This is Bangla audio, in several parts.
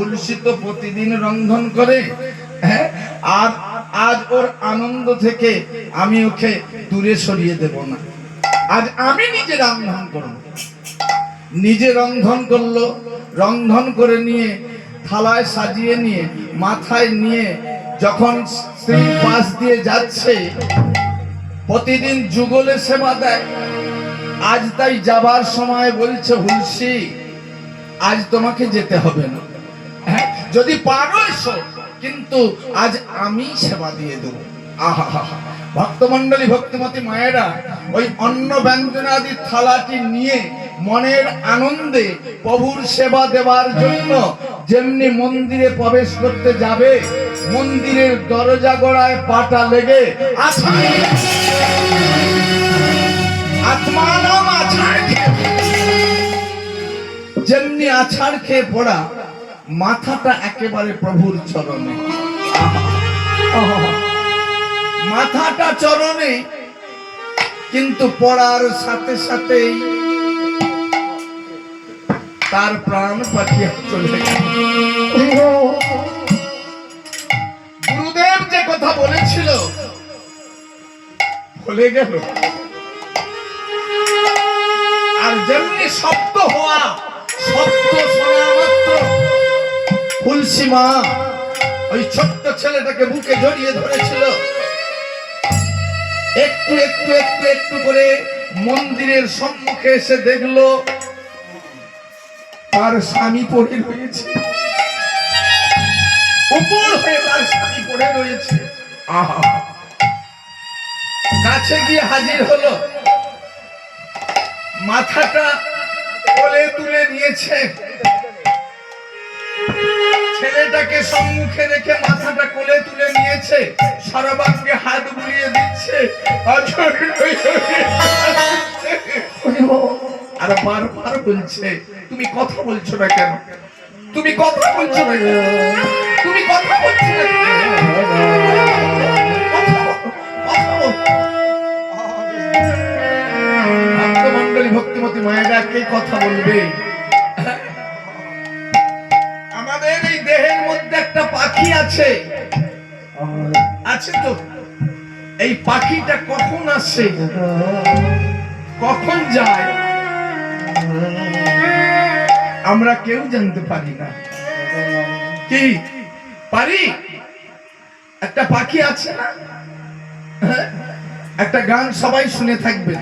হুলসি তো প্রতিদিন রন্ধন করে হ্যাঁ? আর আজ ওর আনন্দ থেকে আমি ওকে দূরে সরিয়ে দেব না। আজ আমি নিজে রন্ধন করব। নিজে রন্ধন করল, রন্ধন করে নিয়ে থালায় সাজিয়ে নিয়ে, মাথায় নিয়ে যখন স্ত্রী পাশ দিয়ে যাচ্ছে, প্রতিদিন যুগলে সেবা দেয়। আজ তাই যাবার সময় বলছে, হুলসি, আজ তোমাকে যেতে হবে না। যদি পারো এসো, কিন্তু আজ আমি সেবা দিয়ে দেবো। আহা ভক্তমন্ডলী ভক্তিমতী মায়েরা, ওই অন্ন ব্যঞ্জনাদি থালাটি নিয়ে মনের আনন্দে প্রভুর সেবা দেওয়ার জন্য যেমনি মন্দিরে প্রবেশ করতে যাবে, মন্দিরের দরজা গড়ায় পাটা লেগে আছাড় যেমনি আছাড় খেয়ে পড়া মাথাটা একেবারে প্রভুর চরণে। মাথাটা চরণে, কিন্তু পড়ার সাথে সাথেই তার প্রাণ পাখি চলে গুরুদেব যে কথা বলেছিল, ভুলে গেল। আর যেমনি শব্দ হওয়া শব্দ শোনা মাত্র তুলসী ওই ছোট্ট ছেলেটাকে বুকে জড়িয়ে ধরেছিল। একটু একটু একটু একটু করে মন্দিরের সম্মুখে এসে দেখল, তার স্বামী পড়ে রয়েছে। উপর হয়ে তার স্বামী পড়ে রয়েছে। আহা! কাছে গিয়ে হাজির হলো। মাথাটা কোলে তুলে নিয়েছে। ছেলেটাকে সম্মুখে রেখে মাথাটা কোলে তুলে নিয়েছে। সর্বাঙ্গে হাত বুলিয়ে দিচ্ছে। আর বারবার বলছে, তুমি কথা বলছো না কেন? তুমি কথা বলছো না তুমি কথা বলছো না ভক্তিমতী মায়েরা কে কথা বলবে? পাখি আছে? আছে তো? এই পাখিটা কখন আসে? কখন যায়? আমরা কেউ জানতে পারি না। কি? পারি? একটা পাখি আছে না? হ্যাঁ? একটা গান সবাই শুনে থাকবেন।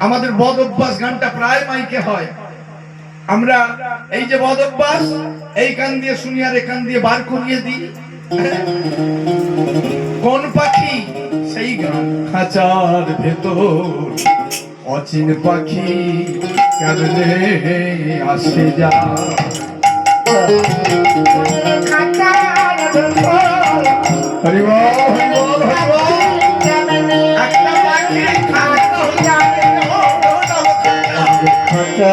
আমাদের বদ অভ্যাস গানটা প্রায় মাইকে হয়। আমরা এই যে বদ অভ্যাস এই কান দিয়ে শুনি আর এখান দিয়ে বার করিয়ে দিই। কোন পাখি? সেই গান। খাঁচার ভেতর অচিন পাখি কেমনে আসে যা। হরি বল, হরি বল, হরি বল। একটা পাখি খাঁচা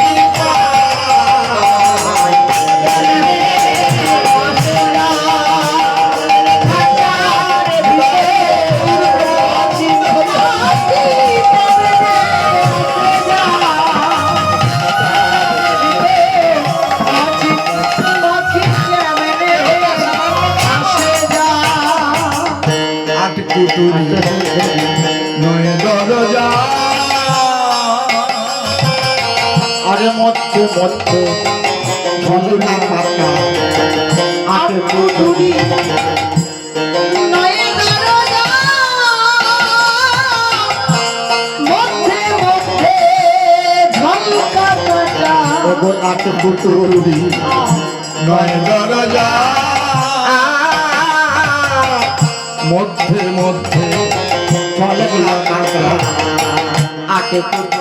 আরে মধ্যে মধ্যে ঝুলুনা পাতা আটে পুতুরি ওগো পুতুরি নয় দরজা মধ্যে মধ্যে আটে পুতুরি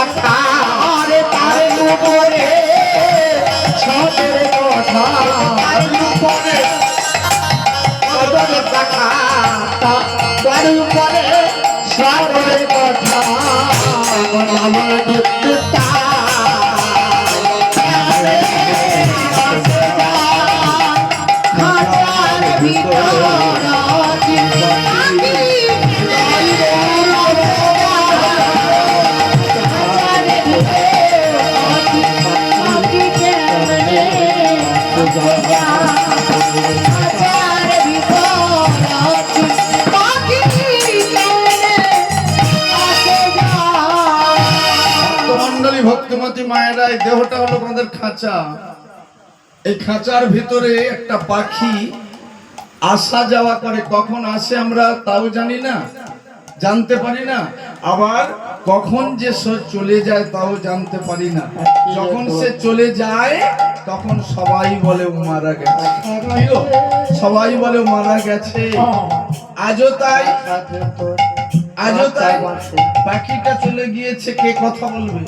কথা আরে তার উপরে সবের কথা, তার উপরে সবের কথা তার উপরে সবের কথা। আমার মায়েরা এই দেহটা হলো আমাদের খাঁচা। এই খাঁচার ভিতরে একটা পাখি আসা যাওয়া করে। কখন আসে আমরা তাও জানি না জানতে পারি না। আবার কখন যে সে চলে যায় তাও জানতে পারি না। যখন সে চলে যায় তখন সবাই বলে মারা গেছে। সবাই বলে মারা গেছে। আজও তাই আজও তাই। পাখিটা চলে গিয়েছে কে কথা বলবে?